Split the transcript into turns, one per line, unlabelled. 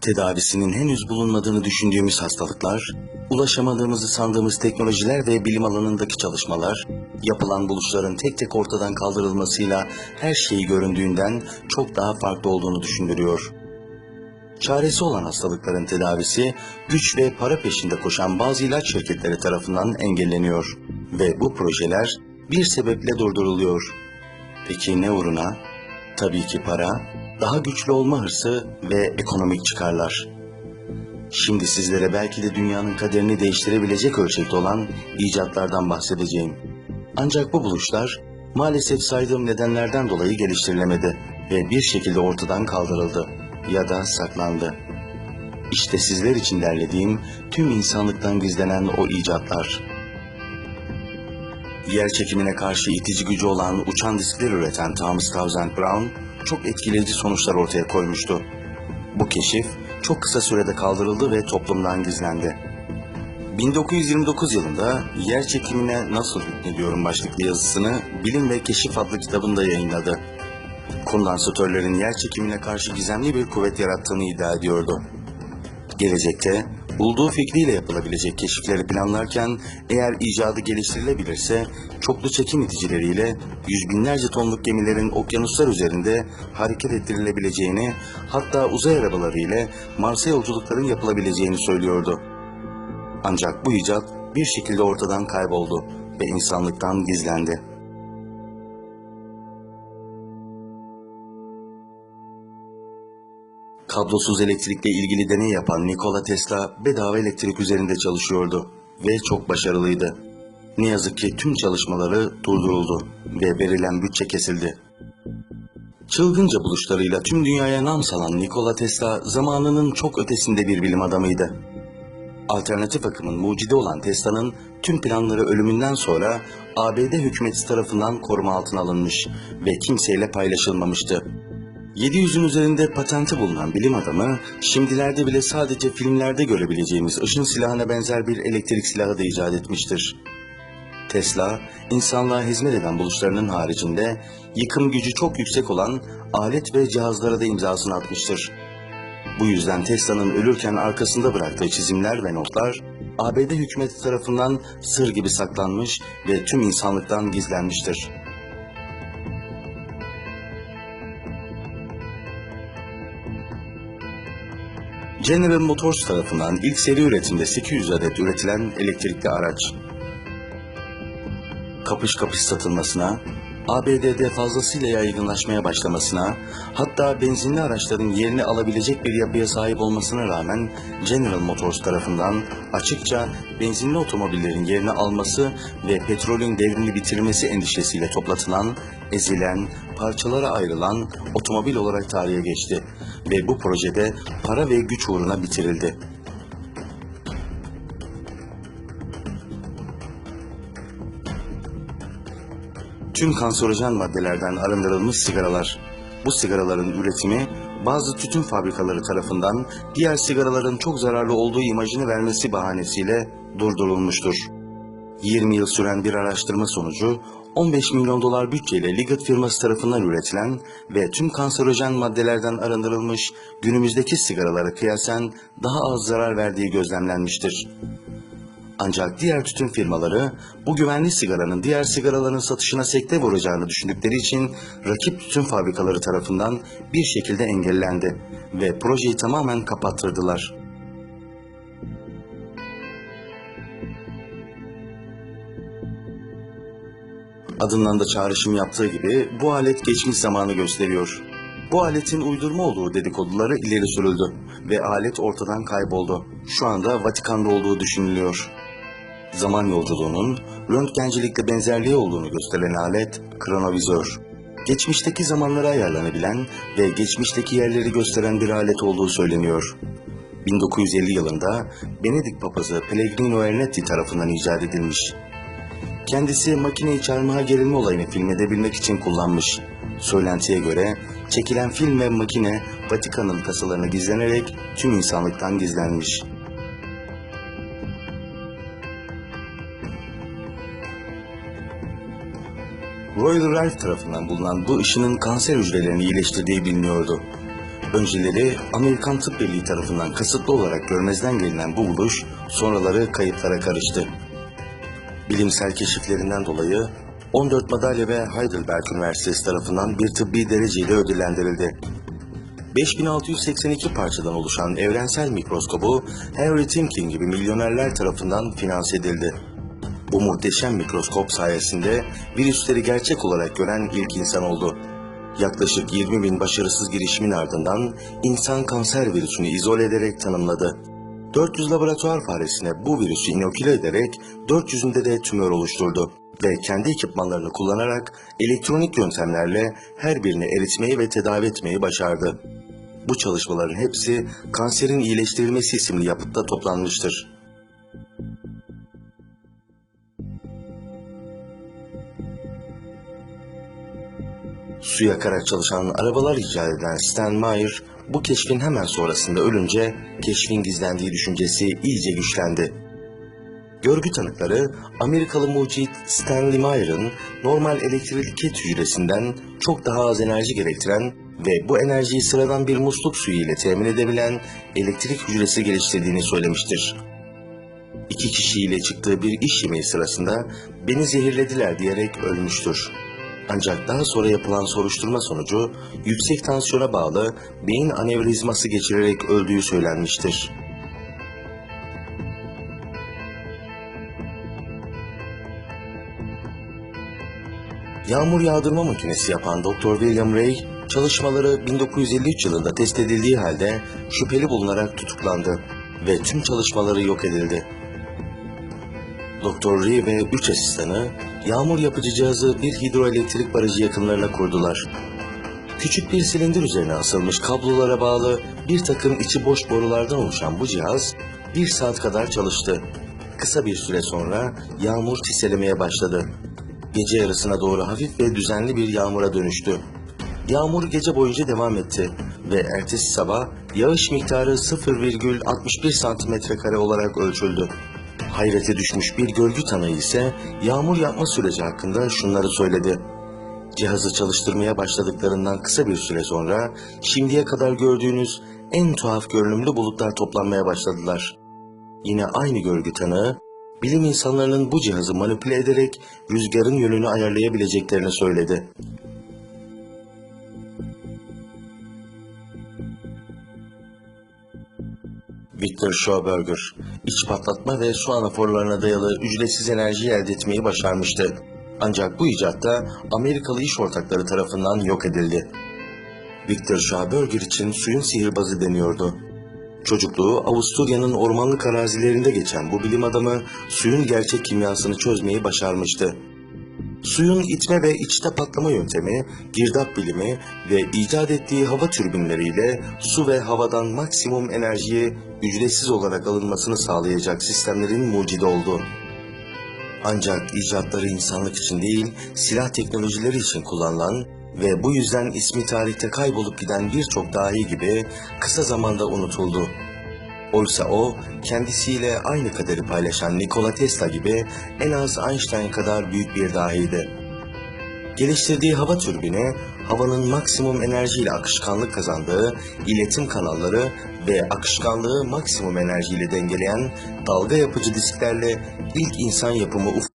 Tedavisinin henüz bulunmadığını düşündüğümüz hastalıklar, ulaşamadığımızı sandığımız teknolojiler ve bilim alanındaki çalışmalar, yapılan buluşların tek tek ortadan kaldırılmasıyla her şeyi göründüğünden çok daha farklı olduğunu düşündürüyor. Çaresi olan hastalıkların tedavisi güç ve para peşinde koşan bazı ilaç şirketleri tarafından engelleniyor ve bu projeler bir sebeple durduruluyor. Peki ne uğruna? Tabii ki para, daha güçlü olma hırsı ve ekonomik çıkarlar. Şimdi sizlere belki de dünyanın kaderini değiştirebilecek ölçekte olan icatlardan bahsedeceğim. Ancak bu buluşlar maalesef saydığım nedenlerden dolayı geliştirilemedi ve bir şekilde ortadan kaldırıldı ya da saklandı. İşte sizler için derlediğim tüm insanlıktan gizlenen o icatlar. Yer çekimine karşı itici gücü olan uçan diskler üreten Thomas Townsend Brown çok etkileyici sonuçlar ortaya koymuştu. Bu keşif çok kısa sürede kaldırıldı ve toplumdan gizlendi. 1929 yılında Yer Çekimine Nasıl Hükmediyorum başlıklı yazısını Bilim ve Keşif adlı kitabında yayınladı. Kondansatörlerin yer çekimine karşı gizemli bir kuvvet yarattığını iddia ediyordu. Gelecekte bulduğu fikriyle yapılabilecek keşifleri planlarken eğer icadı geliştirilebilirse çoklu çekim iticileriyle yüz binlerce tonluk gemilerin okyanuslar üzerinde hareket ettirilebileceğini hatta uzay arabaları ile Mars'a yolculukların yapılabileceğini söylüyordu. Ancak bu icat bir şekilde ortadan kayboldu ve insanlıktan gizlendi. Kablosuz elektrikle ilgili deney yapan Nikola Tesla bedava elektrik üzerinde çalışıyordu ve çok başarılıydı. Ne yazık ki tüm çalışmaları durduruldu ve verilen bütçe kesildi. Çılgınca buluşlarıyla tüm dünyaya nam salan Nikola Tesla zamanının çok ötesinde bir bilim adamıydı. Alternatif akımın mucidi olan Tesla'nın tüm planları ölümünden sonra ABD hükümeti tarafından koruma altına alınmış ve kimseyle paylaşılmamıştı. 700'ün üzerinde patenti bulunan bilim adamı, şimdilerde bile sadece filmlerde görebileceğimiz ışın silahına benzer bir elektrik silahı da icat etmiştir. Tesla, insanlığa hizmet eden buluşlarının haricinde yıkım gücü çok yüksek olan alet ve cihazlara da imzasını atmıştır. Bu yüzden Tesla'nın ölürken arkasında bıraktığı çizimler ve notlar, ABD hükümeti tarafından sır gibi saklanmış ve tüm insanlıktan gizlenmiştir. General Motors tarafından ilk seri üretimde 800 adet üretilen elektrikli araç. Kapış kapış satılmasına, ABD'de fazlasıyla yaygınlaşmaya başlamasına, hatta benzinli araçların yerini alabilecek bir yapıya sahip olmasına rağmen General Motors tarafından açıkça benzinli otomobillerin yerini alması ve petrolün devrini bitirmesi endişesiyle toplatılan, ezilen, parçalara ayrılan otomobil olarak tarihe geçti ve bu projede para ve güç uğruna bitirildi. Tüm kanserojen maddelerden arındırılmış sigaralar. Bu sigaraların üretimi bazı tütün fabrikaları tarafından diğer sigaraların çok zararlı olduğu imajını vermesi bahanesiyle durdurulmuştur. 20 yıl süren bir araştırma sonucu 15 milyon dolar bütçeyle Liggett firması tarafından üretilen ve tüm kanserojen maddelerden arındırılmış günümüzdeki sigaralara kıyasen daha az zarar verdiği gözlemlenmiştir. Ancak diğer tütün firmaları bu güvenli sigaranın diğer sigaraların satışına sekte vuracağını düşündükleri için rakip tütün fabrikaları tarafından bir şekilde engellendi ve projeyi tamamen kapattırdılar. Adından da çağrışım yaptığı gibi bu alet geçmiş zamanı gösteriyor. Bu aletin uydurma olduğu dedikoduları ileri sürüldü ve alet ortadan kayboldu. Şu anda Vatikan'da olduğu düşünülüyor. Zaman yolculuğunun röntgencilikle benzerliği olduğunu gösteren alet kronovizör. Geçmişteki zamanlara ayarlanabilen ve geçmişteki yerleri gösteren bir alet olduğu söyleniyor. 1950 yılında Venedik papazı Pellegrino Ernetti tarafından icat edilmiş. Kendisi makineyi çarmıha gerilme olayını film edebilmek için kullanmış. Söylentiye göre çekilen film ve makine Vatikan'ın kasalarına gizlenerek tüm insanlıktan gizlenmiş. Royal Rife tarafından bulunan bu ışının kanser hücrelerini iyileştirdiği biliniyordu. Önceleri Amerikan Tıp Birliği tarafından kasıtlı olarak görmezden gelinen bu buluş sonraları kayıtlara karıştı. Bilimsel keşiflerinden dolayı 14 madalya ve Heidelberg Üniversitesi tarafından bir tıbbi dereceyle ödüllendirildi. 5682 parçadan oluşan evrensel mikroskobu Henry Timken gibi milyonerler tarafından finanse edildi. Bu muhteşem mikroskop sayesinde virüsleri gerçek olarak gören ilk insan oldu. Yaklaşık 20 bin başarısız girişimin ardından insan kanser virüsünü izole ederek tanımladı. 400 laboratuvar faresine bu virüsü inoküle ederek 400'ünde de tümör oluşturdu ve kendi ekipmanlarını kullanarak elektronik yöntemlerle her birini eritmeyi ve tedavi etmeyi başardı. Bu çalışmaların hepsi kanserin iyileştirilmesi isimli yapıtta toplanmıştır. Su yakarak çalışan arabalar icat eden Stan Meyer, bu keşfin hemen sonrasında ölünce keşfin gizlendiği düşüncesi iyice güçlendi. Görgü tanıkları Amerikalı mucit Stanley Meyer'ın normal elektrik hücresinden çok daha az enerji gerektiren ve bu enerjiyi sıradan bir musluk suyu ile temin edebilen elektrik hücresi geliştirdiğini söylemiştir. İki kişiyle çıktığı bir iş yemeği sırasında beni zehirlediler diyerek ölmüştür. Ancak daha sonra yapılan soruşturma sonucu yüksek tansiyona bağlı beyin anevrizması geçirerek öldüğü söylenmiştir. Yağmur yağdırma makinesi yapan Dr. William Ray, çalışmaları 1953 yılında test edildiği halde şüpheli bulunarak tutuklandı ve tüm çalışmaları yok edildi. Doktor Ray ve üç asistanı yağmur yapıcı cihazı bir hidroelektrik barajı yakınlarına kurdular. Küçük bir silindir üzerine asılmış kablolara bağlı bir takım içi boş borulardan oluşan bu cihaz bir saat kadar çalıştı. Kısa bir süre sonra yağmur çiselemeye başladı. Gece yarısına doğru hafif ve düzenli bir yağmura dönüştü. Yağmur gece boyunca devam etti ve ertesi sabah yağış miktarı 0,61 santimetre kare olarak ölçüldü. Hayrete düşmüş bir görgü tanığı ise yağmur yapma süreci hakkında şunları söyledi. Cihazı çalıştırmaya başladıklarından kısa bir süre sonra şimdiye kadar gördüğünüz en tuhaf görünümlü bulutlar toplanmaya başladılar. Yine aynı görgü tanığı, bilim insanlarının bu cihazı manipüle ederek rüzgarın yönünü ayarlayabileceklerini söyledi. Victor Schauberger, iç patlatma ve su anaforlarına dayalı ücretsiz enerji elde etmeyi başarmıştı. Ancak bu icat da Amerikalı iş ortakları tarafından yok edildi. Victor Schauberger için suyun sihirbazı deniyordu. Çocukluğu Avusturya'nın ormanlık arazilerinde geçen bu bilim adamı suyun gerçek kimyasını çözmeyi başarmıştı. Suyun itme ve içte patlama yöntemi, girdap bilimi ve icat ettiği hava türbinleriyle su ve havadan maksimum enerjiyi ücretsiz olarak alınmasını sağlayacak sistemlerin mucidi oldu. Ancak icatları insanlık için değil, silah teknolojileri için kullanılan ve bu yüzden ismi tarihte kaybolup giden birçok dahi gibi kısa zamanda unutuldu. Oysa o, kendisiyle aynı kaderi paylaşan Nikola Tesla gibi en az Einstein kadar büyük bir dahiydi. Geliştirdiği hava türbini, havanın maksimum enerjiyle akışkanlık kazandığı iletim kanalları ve akışkanlığı maksimum enerjiyle dengeleyen dalga yapıcı disklerle ilk insan yapımı ufak